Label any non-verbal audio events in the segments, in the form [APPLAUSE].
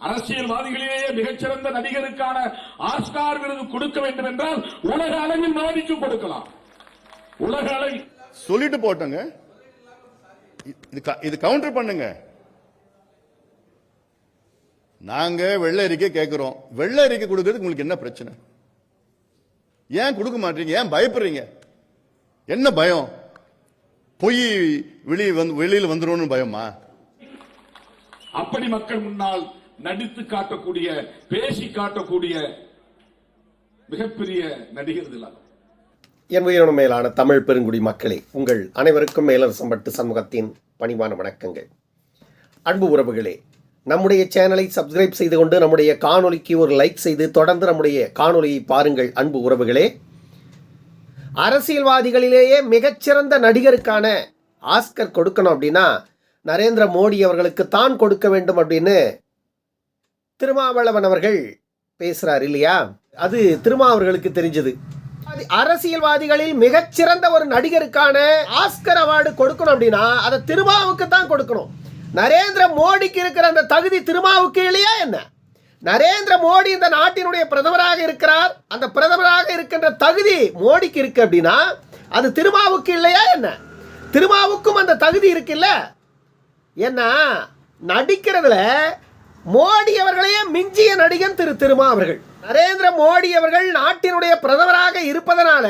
அரசியல்வாதிகளிலேயே மிகச்சிறந்த நடிகருக்கான ஆஸ்கார் விருது கொடுக்க வேண்டும் என்றால் உலக அளவில் மோடிக்கு கொடுக்கலாம். உலக அளவில் சொல்லிட்டு போட்டோங்க. இது கவுண்டர் பண்ணுங்க. நாங்க வெள்ளை அறிக்கை கேட்கிறோம் வெள்ளை அறிக்கை கொடுக்கறதுக்கு உங்களுக்கு என்ன பிரச்சனை? ஏன் கொடுக்க மாட்டீங்க? ஏன் பயப்படுறீங்க? என்ன பயம்? பொய் வெளியே வந்து வெளியில வந்துரும்னு பயமா? அப்படி மக்கள் முன்னால் நடித்து காட்டக்கூடிய பேசி காட்டக்கூடிய மிகப்பெரிய நடிகர் திலகம் என் உயிரின மேலான தமிழ் பெருங்குடி மக்களே உங்கள் அனைவருக்கும் மேலரசம்பட்டு சமூகத்தின் பணிவான வணக்கங்கள். அன்பு உறவுகளே நம்முடைய சேனலை சப்ஸ்கிரைப் செய்து கொண்டு நம்முடைய காணொலிக்கு ஒரு லைக் செய்து தொடர்ந்து நம்முடைய காணொலியை பாருங்கள் அன்பு உறவுகளே. அரசியல்வாதிகளிலேயே மிகச்சிறந்த நடிகருக்கான ஆஸ்கர் கொடுக்கணும் அப்படின்னா நரேந்திர மோடி அவர்களுக்கு தான் கொடுக்க வேண்டும் அப்படின்னு திருமாவளவன் அவர்கள் பேசுறார் இல்லையா? அது திருமாவர்களுக்கு தெரிஞ்சது. அது அரசியல்வாதிகளில் மிகச்சிறந்த ஒரு நடிகருக்கான ஆஸ்கர் அவார்டு கொடுக்கணும் அப்படின்னா அதை திருமாவுக்கு தான் கொடுக்கணும். நரேந்திர மோடிக்கு இருக்கிற அந்த தகுதி திருமாவுக்கு இல்லையா என்ன? நரேந்திர மோடி இந்த நாட்டினுடைய பிரதமராக இருக்கிறார். அந்த பிரதமராக இருக்கின்ற தகுதி மோடிக்கு இருக்கு அப்படின்னா அது திருமாவுக்கு இல்லையா என்ன? திருமாவுக்கும் அந்த தகுதி இருக்குல்ல? ஏன்னா நடிக்கிறதுல மோடி அவர்களையே மிஞ்சிய நடிகன் திரு திருமா அவர்கள். நரேந்திர மோடி அவர்கள் நாட்டினுடைய பிரதமராக இருப்பதனால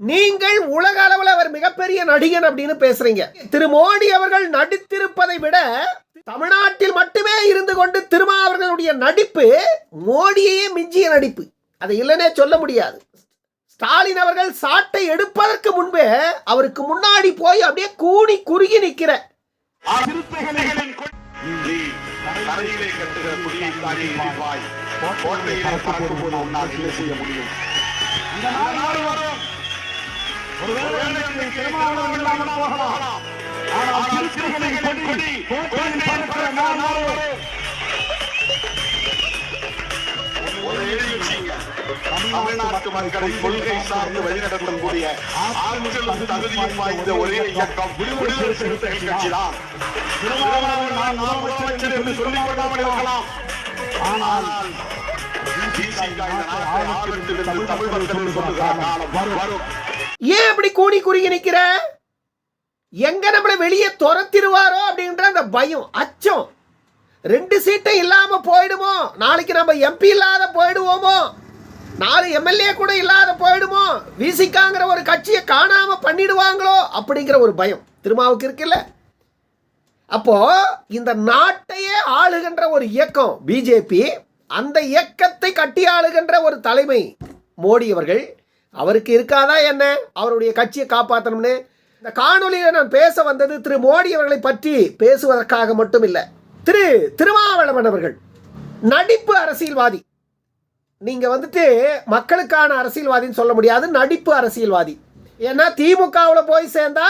நீங்கள் உலக அளவில் அவர் மிகப்பெரிய நடிகன் அப்படின்னு பேசுறீங்க. திரு மோடி அவர்கள் நடித்திருப்பதை விட தமிழ்நாட்டில் மட்டுமே இருந்து கொண்டு திருமா அவர்களுடைய நடிப்பு மோடியையே மிஞ்சிய நடிப்பு. அதை இல்லைன்னே சொல்ல முடியாது. ஸ்டாலின் அவர்கள் சாட்டை எடுப்பதற்கு முன்பே அவருக்கு முன்னாடி போய் அப்படியே கூனி குறுகி நிற்கிற தரையிலே கட்டுகிற குடியை தாண்டி பாய் கோட்டையிலே பறக்கும் போது உன்னால் என்ன செய்ய முடியும்? இந்த நாடு வரும். ஒருவேளை இந்த திருமாவளவன் இல்லாமல் போகலாம். ஆனால் சிறுத்தைகளின் கொடி கோட்டையில் பறக்கிற நாள் வரும் தமிழ்நாட்டு மக்களை கொள்கை சார்ந்து வழிநடத்தக்கூடிய தகுதியும் வாய்ந்த ஒரே இயக்கம் விடுதலை சிறுத்தைகள் கட்சிதான். முதலமைச்சர் என்று சொல்லிக் கொள்ளாமல் இருக்கலாம். ஆனால் ஏன் அப்படி கூடி குறுகி நிக்கிற? எங்க நம்மளை வெளியே துரத்திடுவாரோ அப்படின்ற அந்த பயம் அச்சம். ரெண்டு சீட்டும் இல்லாம போயிடுமோ? நாளைக்கு நம்ம எம்பி இல்லாத போயிடுவோமோ? நாலு எம்எல்ஏ கூட இல்லாத போயிடுமோ? விசிக்காங்கிற ஒரு கட்சியை காணாம பண்ணிடுவாங்களோ? அப்படிங்கிற ஒரு பயம். திருமாவுக்கு இருக்குல்ல. அப்போ இந்த நாட்டையே ஆளுகின்ற ஒரு இயக்கம் பிஜேபி அந்த இயக்கத்தை கட்டி ஆளுகின்ற ஒரு தலைமை மோடி அவர்கள் அவருக்கு இருக்காதா என்ன? அவருடைய கட்சியை காப்பாற்றணும்னு இந்த காணொலியில் நான் பேச வந்தது திரு மோடி அவர்களை பற்றி பேசுவதற்காக மட்டும் இல்லை திரு திருமாவளவன் அவர்கள் நடிப்பு அரசியல்வாதி. நீங்க வந்துட்டு மக்களுக்கான அரசியல்வாதின்னு சொல்ல முடியாது நடிப்பு அரசியல்வாதி. ஏன்னா திமுகவில் போய் சேர்ந்தா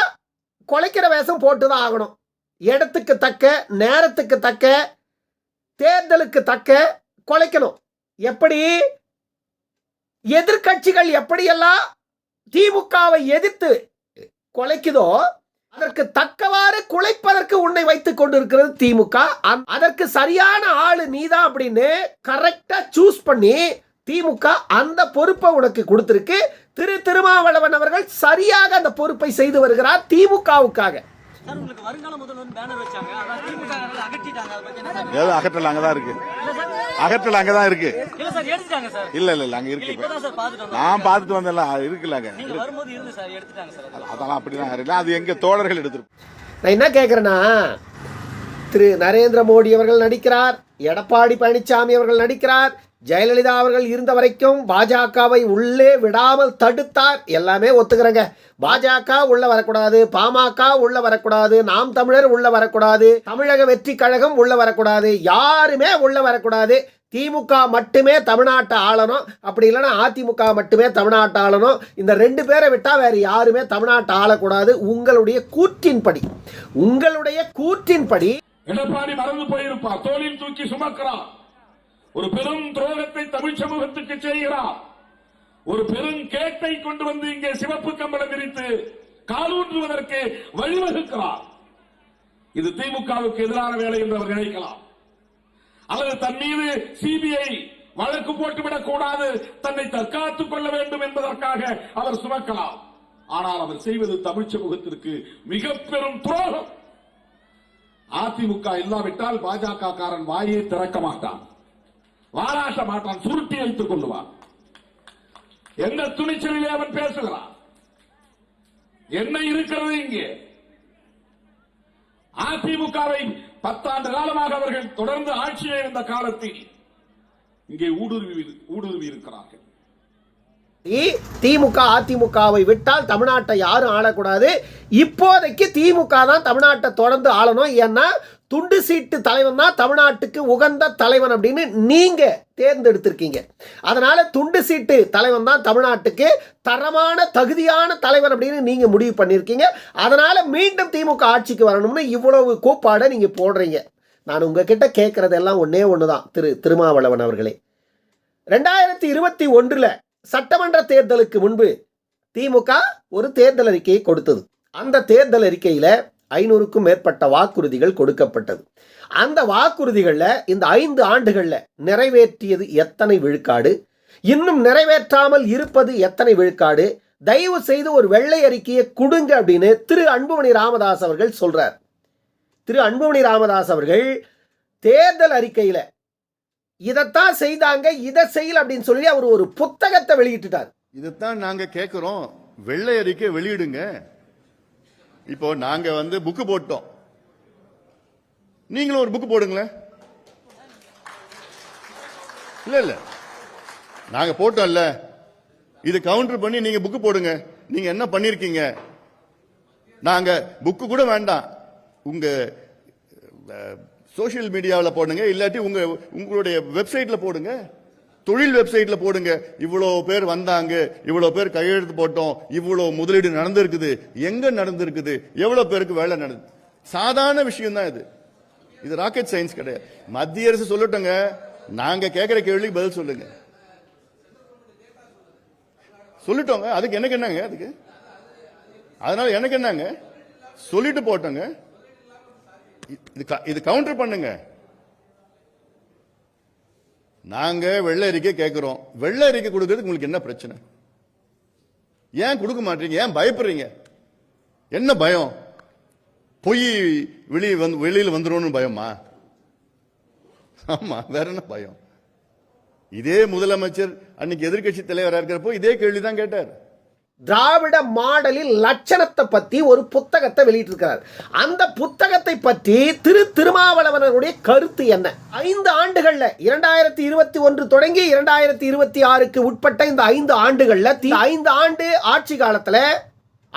கொலைக்கிற வேஷம் போட்டு தான் ஆகணும். இடத்துக்கு தக்க நேரத்துக்கு தக்க தேர்தலுக்கு தக்க கொலைக்கணும். எப்படி? எதிர்க்கட்சிகள் எப்படியெல்லாம் திமுகவை எதிர்த்து கொலைக்குதோ அதற்கு தக்கவாறு குலைப்பதற்கு உன்னை வைத்துக் கொண்டிருக்கிறது திமுக. அதற்கு சரியான ஆளு நீதான் அப்படின்னு கரெக்டா சூஸ் பண்ணி திமுக அந்த பொறுப்பை உனக்கு கொடுத்திருக்கு. திரு திருமாவளவன் அவர்கள் சரியாக அந்த பொறுப்பை செய்து வருகிறார் திமுகவுக்காக. சார் உங்களுக்கு வருங்கால முதல்வர் பேனர் வச்சாங்க. அதான் திமுக காரர்கள் அகற்றிட்டாங்க. அதை பத்தி என்ன சார் ஏதோ அகற்றல் அங்கதான் இருக்கு. அகற்றல் அங்கதான் இருக்கு. இல்ல சார் எடுத்துட்டாங்க சார். இல்ல இல்ல இல்ல அங்க இருக்கு பாத்துட்டு நான் பார்த்துட்டு வந்தேன்ல அது இருக்குல்ல அங்க. நீங்க வரும்போது இருந்து சார் எடுத்துட்டாங்க சார். அது. அதெல்லாம் அப்படிலாம் இல்லை. அது எங்க தோழர்கள் எடுத்திருப்போம் நான் என்ன கேட்குறேன்னா திரு நரேந்திர மோடி அவர்கள் நடிக்கிறார் எடப்பாடி பழனிசாமி அவர்கள் நடிக்கிறார் ஜெயலலிதா அவர்கள் இருந்த வரைக்கும் பாஜகவை உள்ளே விடாமல் தடுத்தார். எல்லாமே ஒத்துக்கிறேங்க. பாஜக உள்ள வரக்கூடாது பாமக உள்ள வரக்கூடாது நாம் தமிழர் உள்ள வரக்கூடாது தமிழக வெற்றி கழகம் உள்ள வரக்கூடாது யாருமே உள்ள வரக்கூடாது. திமுக மட்டுமே தமிழ்நாட்டை ஆளணும். அப்படி இல்லைன்னா அதிமுக மட்டுமே தமிழ்நாட்டை ஆளணும். இந்த ரெண்டு பேரை விட்டால் வேற யாருமே தமிழ்நாட்டை ஆளக்கூடாது. உங்களுடைய கூற்றின்படி உங்களுடைய கூற்றின்படி எடப்பாடி மறந்து போயிருப்பா. தோளில் தூக்கி சுமக்கிறான். ஒரு பெரும் துரோகத்தை தமிழ் சமூகத்துக்கு செய்கிறார். ஒரு பெரும் கேட்டை கொண்டு வந்து இங்கே சிவப்பு கம்பளம் விரித்து காலூன்றுவதற்கு வழிவகுக்கிறார். இது திமுகவுக்கு எதிரான வேலை என்று அவர் நினைக்கலாம். அல்லது தன் மீது சிபிஐ வழக்கு போட்டுவிடக் கூடாது தன்னை தற்காத்துக் கொள்ள வேண்டும் என்பதற்காக அவர் சுமக்கலாம். ஆனால் அவர் செய்வது தமிழ் சமூகத்திற்கு மிக பெரும் துரோகம். அதிமுக இல்லாவிட்டால் பாஜக காரன் வாயை திறக்க மாட்டான். வாராட்ட மாட்டான் சுருட்டி வைத்துக் கொள்ளுவான் எந்த துணிச்சலிலே அவன் பேசுகிறான்? என்ன இருக்கிறது இங்கே? அதிமுகவை பத்தாண்டு காலமாக அவர்கள் தொடர்ந்து ஆட்சியை இருந்த காலத்தில் இங்கே ஊடுருவி ஊடுருவி இருக்கிறார்கள். திமுக அதிமுகவை விட்டால் தமிழ்நாட்டை யாரும் ஆளக்கூடாது. இப்போதைக்கு திமுக தான் தமிழ்நாட்டை தொடர்ந்து ஆளணும். ஏன்னா துண்டு சீட்டு தலைவன் தான் தமிழ்நாட்டுக்கு உகந்த தலைவன் அப்படின்னு நீங்க தேர்ந்தெடுத்திருக்கீங்க. அதனால துண்டு சீட்டு தலைவன் தான் தமிழ்நாட்டுக்கு தரமான தகுதியான தலைவன் அப்படின்னு நீங்க முடிவு பண்ணியிருக்கீங்க. அதனால மீண்டும் திமுக ஆட்சிக்கு வரணும்னு இவ்வளவு கூப்பாடை நீங்க போடுறீங்க. நான் உங்ககிட்ட ஒன்றே ஒன்னே ஒண்ணுதான் திரு திருமாவளவன் அவர்களே. ரெண்டாயிரத்தி இருபத்தி ஒன்றில் சட்டமன்ற தேர்தலுக்கு முன்பு திமுக ஒரு தேர்தல் அறிக்கையை கொடுத்தது. அந்த தேர்தல் அறிக்கையில் ஐநூறுக்கும் மேற்பட்ட வாக்குறுதிகள் கொடுக்கப்பட்டது. அந்த வாக்குறுதிகளில் இந்த ஐந்து ஆண்டுகளில் நிறைவேற்றியது எத்தனை விழுக்காடு? இன்னும் நிறைவேற்றாமல் இருப்பது எத்தனை விழுக்காடு? தயவு செய்து ஒரு வெள்ளை அறிக்கையை கொடுங்க அப்படின்னு திரு அன்புமணி ராமதாஸ் அவர்கள் சொல்றார். திரு அன்புமணி ராமதாஸ் அவர்கள் தேர்தல் அறிக்கையில் இதைத்தான் செய்தாங்க இதை செய்யல அப்படின்னு சொல்லி அவர் ஒரு புத்தகத்தை வெளியிட்டுட்டார். இதைத்தான் நாங்கள் கேட்குறோம் வெள்ளை அறிக்கை வெளியிடுங்க. இப்போ நாங்க வந்து புக்கு போட்டோம். நீங்களும் ஒரு புக்கு போடுங்களேன். இல்ல இல்ல. நாங்க போட்டோம்ல. இது கவுண்டர் பண்ணி நீங்க புக்கு போடுங்க. நீங்க என்ன பண்ணிருக்கீங்க? நாங்க புக்கு கூட வேண்டாம். உங்க சோஷியல் மீடியாவில் போடுங்க. இல்லாட்டி உங்க உங்களுடைய வெப்சைட்ல போடுங்க. தொழில் வெப்சைட்ல போடுங்க. இவ்வளோ பேர் வந்தாங்க. இவ்வளோ பேர் கையெழுத்து போட்டோம். இவ்வளோ முதலீடு நடந்திருக்குது. எங்க நடந்திருக்குது? எவ்வளோ பேருக்கு வேலை நடந்து? சாதாரண விஷயம் தான் இது. இது ராக்கெட் சயின்ஸ் கிடையாது. மத்திய அரசு சொல்லட்டுங்க. நாங்க கேட்கிற கேள்விக்கு பதில் சொல்லுங்க. சொல்லிட்டோங்க. அதுக்கு எனக்கு என்னங்க? அதுக்கு? அதனால எனக்கு என்னங்க? சொல்லிட்டு போட்டோங்க. இது க- இது கவுண்டர் பண்ணுங்க. நாங்க வெள்ளை அறிக்கை கேட்கிறோம் வெள்ளை அறிக்கை கொடுக்கறதுக்கு உங்களுக்கு என்ன பிரச்சனை? ஏன் கொடுக்க மாட்டீங்க? ஏன் பயப்படுறீங்க? என்ன பயம்? பொய் வெளியே வந்து வெளியில் வந்துரும்னு பயமா? ஆமா வேற என்ன பயம்? இதே முதலமைச்சர் அன்னைக்கு எதிர்க்கட்சி தலைவராக இருக்கிறப்போ இதே கேள்விதான் கேட்டார். திராவிட மாடலின் லட்சணத்தை பற்றி ஒரு புத்தகத்தை வெளியிட்டிருக்கிறார். அந்த புத்தகத்தை பற்றி திரு திருமாவளவனருடைய கருத்து என்ன? ஐந்து ஆண்டுகளில் இரண்டாயிரத்தி இருபத்தி ஒன்று தொடங்கி இரண்டாயிரத்தி இருபத்தி ஆறுக்கு உட்பட்ட இந்த ஐந்து ஆண்டுகளில் தி- ஐந்து ஆண்டு ஆட்சி காலத்தில்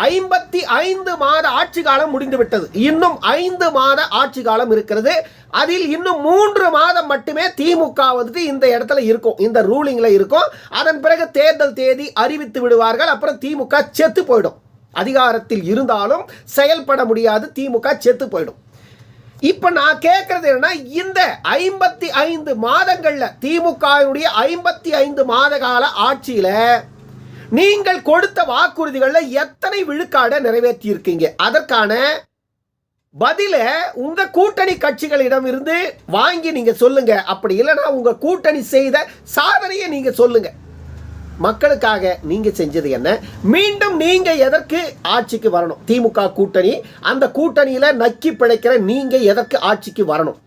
ஐம்பத்தி ஐந்து மாத ஆட்சி காலம் முடிந்து விட்டது இன்னும் ஐந்து மாத ஆட்சி காலம் இருக்கிறது. அதில் இன்னும் மூன்று மாதம் மட்டுமே திமுக வந்துட்டு இந்த இடத்துல இருக்கும். இந்த ரூலிங்கில் இருக்கும். அதன் பிறகு தேர்தல் தேதி அறிவித்து விடுவார்கள். அப்புறம் திமுக செத்து போயிடும். அதிகாரத்தில் இருந்தாலும் செயல்பட முடியாது. திமுக செத்து போயிடும். இப்போ நான் கேட்கறது என்னன்னா இந்த ஐம்பத்தி ஐந்து மாதங்களில் திமுகவினுடைய ஐம்பத்தி ஐந்து மாத கால ஆட்சியில் நீங்கள் கொடுத்த வாக்குறுதிகளில் எத்தனை விழுக்காடை நிறைவேற்றி இருக்கீங்க அதற்கான பதில உங்க கூட்டணி கட்சிகளிடம் இருந்து வாங்கி நீங்க சொல்லுங்க. அப்படி இல்லைன்னா உங்க கூட்டணி செய்த சாதனையை நீங்க சொல்லுங்க. மக்களுக்காக நீங்க செஞ்சது என்ன? மீண்டும் நீங்க எதற்கு ஆட்சிக்கு வரணும்? திமுக கூட்டணி அந்த கூட்டணியில நக்கி பிழைக்கிற நீங்க எதற்கு ஆட்சிக்கு வரணும்?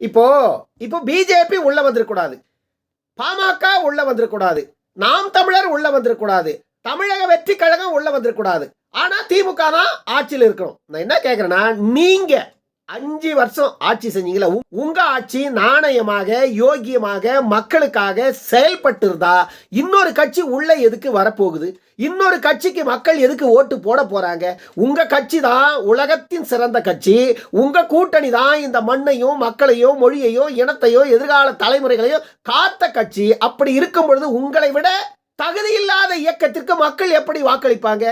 இப்போ இப்போ பிஜேபி உள்ள வந்துடக்கூடாது பாமக உள்ள வந்துடக்கூடாது நாம் தமிழர் உள்ள வந்துடக்கூடாது தமிழக வெற்றி கழகம் உள்ள வந்துடக்கூடாது ஆனா திமுக தான் ஆட்சியில் இருக்கணும் நான் என்ன கேட்கறேன்னா நீங்க அஞ்சு வருஷம் ஆட்சி செஞ்சீங்களா உங்க ஆட்சி நாணயமாக யோகியமாக மக்களுக்காக செயல்பட்டு இருந்தா இன்னொரு கட்சி உள்ள எதுக்கு வரப்போகுது? இன்னொரு கட்சிக்கு மக்கள் எதுக்கு ஓட்டு போட போறாங்க? உங்க கட்சி தான் உலகத்தின் சிறந்த கட்சி. உங்க கூட்டணி தான் இந்த மண்ணையும் மக்களையும் மொழியையோ இனத்தையோ எதிர்கால தலைமுறைகளையோ காத்த கட்சி. அப்படி இருக்கும் பொழுது உங்களை விட தகுதி இல்லாத இயக்கத்திற்கு மக்கள் எப்படி வாக்களிப்பாங்க?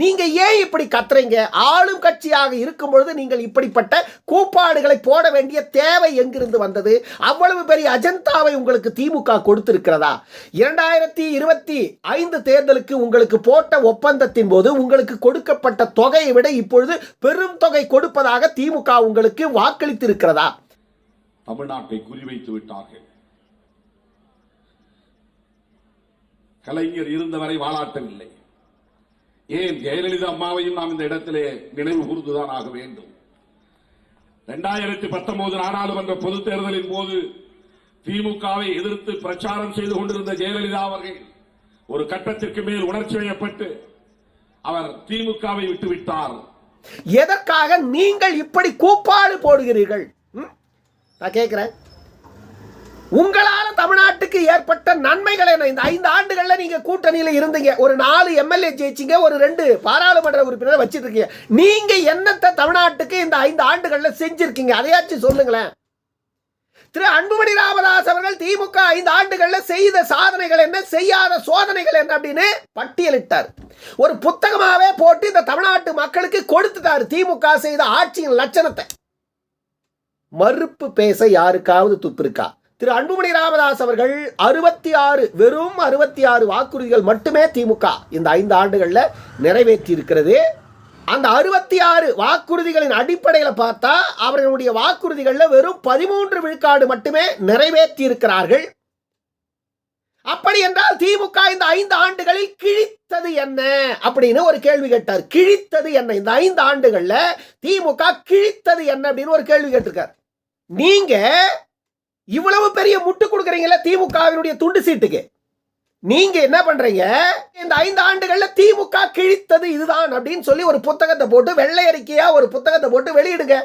நீங்க ஏன் இப்படி கத்துறீங்க? ஆளும் கட்சியாக இருக்கும் பொழுது நீங்கள் இப்படிப்பட்ட கூப்பாடுகளை போட வேண்டிய தேவை எங்கிருந்து வந்தது? அவ்வளவு பெரிய அஜந்தாவை உங்களுக்கு திமுக கொடுத்திருக்கிறதா? இரண்டாயிரத்தி இருபத்தி ஐந்து தேர்தலுக்கு உங்களுக்கு போட்ட ஒப்பந்தத்தின் போது உங்களுக்கு கொடுக்கப்பட்ட தொகையை விட இப்பொழுது பெரும் தொகை கொடுப்பதாக திமுக உங்களுக்கு வாக்களித்திருக்கிறதா? தமிழ்நாட்டை குறிவைத்து விட்டார்கள். கலைஞர் இருந்தவரை வாழாட்டவில்லை. ஏன் ஜெயலலிதா அம்மாவையும் நாம் இந்த இடத்திலே நினைவு கூர்ந்துதான் ஆக வேண்டும்? இரண்டாயிரத்தி பத்தொன்பது நாடாளுமன்ற பொதுத் தேர்தலின் போது திமுகவை எதிர்த்து பிரச்சாரம் செய்து கொண்டிருந்த ஜெயலலிதா அவர்கள் ஒரு கட்டத்திற்கு மேல் உணர்ச்சி வயப்பட்டு அவர் திமுகவை விட்டுவிட்டார். எதற்காக நீங்கள் இப்படி கூப்பாடு போடுகிறீர்கள்? ம்? நான் கேட்கிறேன். உங்களால தமிழ்நாட்டுக்கு ஏற்பட்ட நன்மைகள் என்ன? இந்த ஐந்து ஆண்டுகளில் நீங்க கூட்டணியில் இருந்தீங்க. ஒரு நாலு எம்எல்ஏ ஜெயிச்சிங்க ஒரு ரெண்டு பாராளுமன்ற உறுப்பினர் வச்சிட்டு இருக்கீங்க நீங்க என்னத்தை தமிழ்நாட்டுக்கு இந்த ஐந்து ஆண்டுகளில் செஞ்சிருக்கீங்க? அதையாச்சும் சொல்லுங்களேன். திரு அன்புமணி ராமதாஸ் அவர்கள் திமுக ஐந்து ஆண்டுகளில் செய்த சாதனைகள் என்ன? செய்யாத சோதனைகள் என்ன அப்படின்னு பட்டியலிட்டார். ஒரு புத்தகமாகவே போட்டு இந்த தமிழ்நாட்டு மக்களுக்கு கொடுத்துட்டார் திமுக செய்த ஆட்சியின் லட்சணத்தை. மறுப்பு பேச யாருக்காவது துப்பு இருக்கா? திரு அன்புமணி ராமதாஸ் அவர்கள் அறுபத்தி ஆறு வெறும் அறுபத்தி ஆறு வாக்குறுதிகள் மட்டுமே திமுக இந்த ஐந்து ஆண்டுகளில் நிறைவேற்றி இருக்கிறது அந்த அறுபத்தி ஆறு வாக்குறுதிகளின் அடிப்படையில் பார்த்தா அவர்களுடைய வாக்குறுதிகளில் வெறும் பதிமூன்று விழுக்காடு மட்டுமே நிறைவேற்றி இருக்கிறார்கள் அப்படி என்றால் திமுக இந்த ஐந்து ஆண்டுகளில் கிழித்தது என்ன அப்படின்னு ஒரு கேள்வி கேட்டார். கிழித்தது என்ன? இந்த ஐந்து ஆண்டுகளில் திமுக கிழித்தது என்ன அப்படின்னு ஒரு கேள்வி கேட்டிருக்கார். நீங்க இவ்வளவு பெரிய முட்டு கொடுக்குறீங்களா திமுகவினுடைய துண்டு சீட்டுக்கு. நீங்க என்ன பண்றீங்க? இந்த ஐந்து ஆண்டுகள்ல திமுக கிழித்தது இதுதான் அப்படின்னு சொல்லி ஒரு புத்தகத்தை போட்டு வெள்ளை அறிக்கையா ஒரு புத்தகத்தை போட்டு வெளியிடுங்க.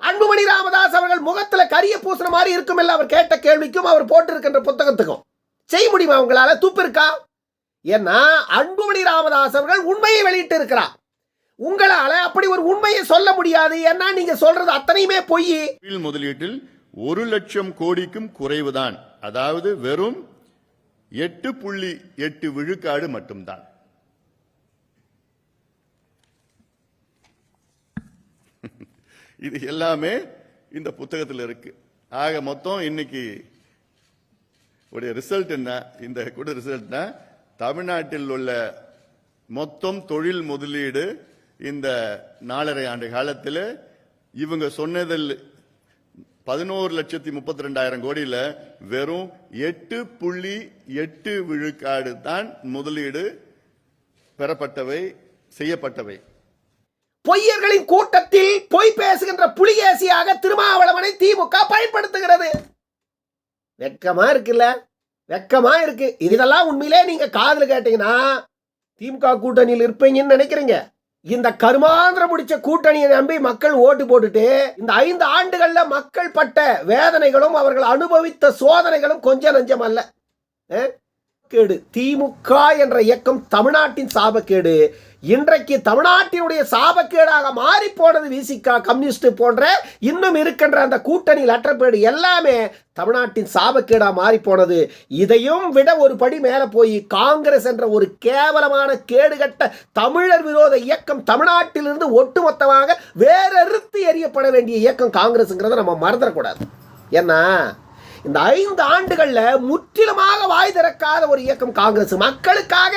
அன்புமணி ராமதாஸ் அவர்கள் முகத்துல கரிய பூசுற மாதிரி இருக்குமில்ல அவர் கேட்ட கேள்விக்கும் அவர் போட்டிருக்கின்ற புத்தகத்துக்கும். செய்ய முடியுமா உங்களால? துப்பு இருக்கா? ஏன்னா அன்புமணி ராமதாஸ் அவர்கள் உண்மையை வெளியிட்டு இருக்கிறார் உங்களால அப்படி ஒரு உண்மையை சொல்ல முடியாது. ஏன்னா நீங்க சொல்றது அத்தனையுமே பொய். முதலீட்டில் ஒரு லட்சம் கோடிக்கும் குறைவுதான். அதாவது வெறும் எட்டு புள்ளி எட்டு விழுக்காடு மட்டும்தான். [LAUGHS] இது எல்லாமே இந்த புத்தகத்தில் இருக்கு. ஆக மொத்தம் இன்னைக்கு உடைய ரிசல்ட் என்ன? இந்த கூட ரிசல்ட்னா தமிழ்நாட்டில் உள்ள மொத்தம் தொழில் முதலீடு இந்த நாலரை ஆண்டு காலத்தில் இவங்க சொன்னதில் பதினோரு லட்சத்தி முப்பத்தி ரெண்டாயிரம் கோடியில வெறும் எட்டு புள்ளி எட்டு விழுக்காடு தான் முதலீடு பெறப்பட்டவை செய்யப்பட்டவை. பொய்யர்களின் கூட்டத்தில் பொய் பேசுகின்ற புலிகேசியாக திருமாவளவனை திமுக பயன்படுத்துகிறது. வெக்கமா இருக்குல்ல? வெக்கமா இருக்கு. இதெல்லாம் உண்மையிலே நீங்க காதல் கேட்டீங்கன்னா திமுக கூட்டணியில் இருப்பீங்கன்னு நினைக்கிறீங்க. இந்த கருமாந்திரம் முடிச்ச கூட்டணியை நம்பி மக்கள் ஓட்டு போட்டுட்டு இந்த ஐந்து ஆண்டுகள்ல மக்கள் பட்ட வேதனைகளும் அவர்கள் அனுபவித்த சோதனைகளும் கொஞ்சம் நஞ்சம் அல்ல. கேடு. திமுக என்ற இயக்கம் தமிழ்நாட்டின் சாபக்கேடு. இன்றைக்கு தமிழ்நாட்டினுடைய சாபக்கேடாக மாறி போனது விசிகா கம்யூனிஸ்ட் போன்ற இன்னும் இருக்கின்ற அந்த கூட்டணி லட்டப்பேடு எல்லாமே தமிழ்நாட்டின் சாபக்கேடாக மாறி போனது இதையும் விட ஒரு படி மேலே போய் காங்கிரஸ் என்ற ஒரு கேவலமான கேடுகட்ட தமிழர் விரோத இயக்கம் தமிழ்நாட்டிலிருந்து ஒட்டுமொத்தமாக வேறறுத்து எறியப்பட வேண்டிய இயக்கம் காங்கிரஸ்ங்கிறத நம்ம மறந்துடக்கூடாது. ஏன்னா இந்த ஐந்து ஆண்டுகளில் முற்றிலுமாக வாய் திறக்காத ஒரு இயக்கம் காங்கிரஸ். மக்களுக்காக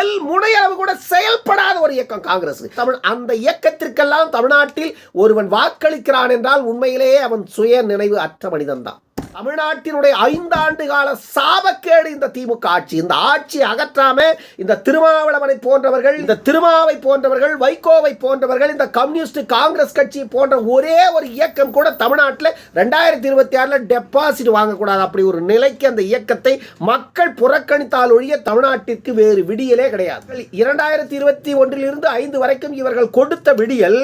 எல் முனையளவு கூட செயல்படாத ஒரு இயக்கம் காங்கிரஸ். தமிழ் அந்த இயக்கத்திற்கெல்லாம் தமிழ்நாட்டில் ஒருவன் வாக்களிக்கிறான் என்றால் உண்மையிலேயே அவன் சுய நினைவு அற்ற மனிதன் தான் தமிழ்நாட்டினுடைய ஐந்தாண்டு கால சாபக்கேடு இந்த திமுக ஆட்சி. இந்த ஆட்சி அகற்றாம இந்த திருமாவளவனை போன்றவர்கள் இந்த திருமாவை போன்றவர்கள் வைகோவை போன்றவர்கள் இந்த கம்யூனிஸ்ட் காங்கிரஸ் கட்சி போன்ற ஒரே ஒரு இயக்கம் கூட தமிழ்நாட்டில் ரெண்டாயிரத்தி இருபத்தி ஆறில் டெபாசிட் வாங்கக்கூடாது. அப்படி ஒரு நிலைக்கு அந்த இயக்கத்தை மக்கள் புறக்கணித்தால் ஒழிய தமிழ்நாட்டிற்கு வேறு விடியலே கிடையாது. இரண்டாயிரத்தி இருபத்தி ஒன்றிலிருந்து ஐந்து வரைக்கும் இவர்கள் கொடுத்த விடியல்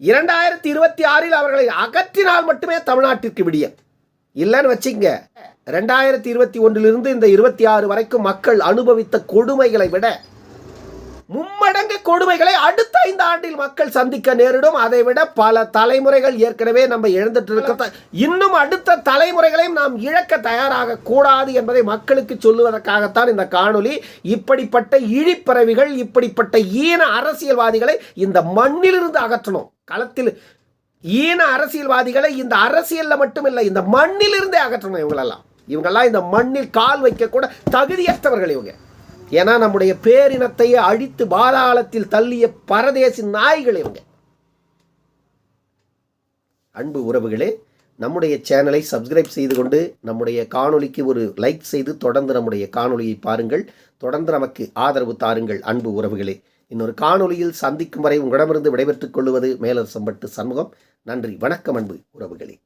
இரண்டாயிரத்தி இருபத்தி ஆறில் அவர்களை அகற்றினால் மட்டுமே தமிழ்நாட்டிற்கு விடியல். இல்லைன்னு வச்சுங்க ரெண்டாயிரத்தி இருபத்தி ஒன்றிலிருந்து இந்த இருபத்தி ஆறு வரைக்கும் மக்கள் அனுபவித்த கொடுமைகளை விட மும்மடங்கு கொடுமைகளை அடுத்த ஐந்து ஆண்டில் மக்கள் சந்திக்க நேரிடும். அதை விட பல தலைமுறைகள் ஏற்கனவே நம்ம இழந்துட்டு இருக்க இன்னும் அடுத்த தலைமுறைகளையும் நாம் இழக்க தயாராக கூடாது என்பதை மக்களுக்கு சொல்லுவதற்காகத்தான் இந்த காணொலி இப்படிப்பட்ட இழிப்பறவிகள் இப்படிப்பட்ட ஈன அரசியல்வாதிகளை இந்த மண்ணிலிருந்து அகற்றணும். களத்தில் ஈன அரசியல்வாதிகளை இந்த அரசியல்ல மட்டும் இல்லை இந்த மண்ணிலிருந்தே அகற்றணும் இவங்களெல்லாம். இவங்கெல்லாம் இந்த மண்ணில் கால் வைக்கக்கூட தகுதியற்றவர்கள் இவங்க. ஏன்னா நம்முடைய பேரினத்தையே அழித்து பாதாளத்தில் தள்ளிய பரதேசி நாய்கள் இவங்க. அன்பு உறவுகளே நம்முடைய சேனலை சப்ஸ்கிரைப் செய்து கொண்டு நம்முடைய காணொலிக்கு ஒரு லைக் செய்து தொடர்ந்து நம்முடைய காணொலியை பாருங்கள். தொடர்ந்து நமக்கு ஆதரவு தாருங்கள் அன்பு உறவுகளே. இன்னொரு காணொலியில் சந்திக்கும் வரை உங்களிடமிருந்து விடைபெற்றுக் கொள்வது மேலரசம்பட்டு சண்முகம். நன்றி. வணக்கம் அன்பு உறவுகளே.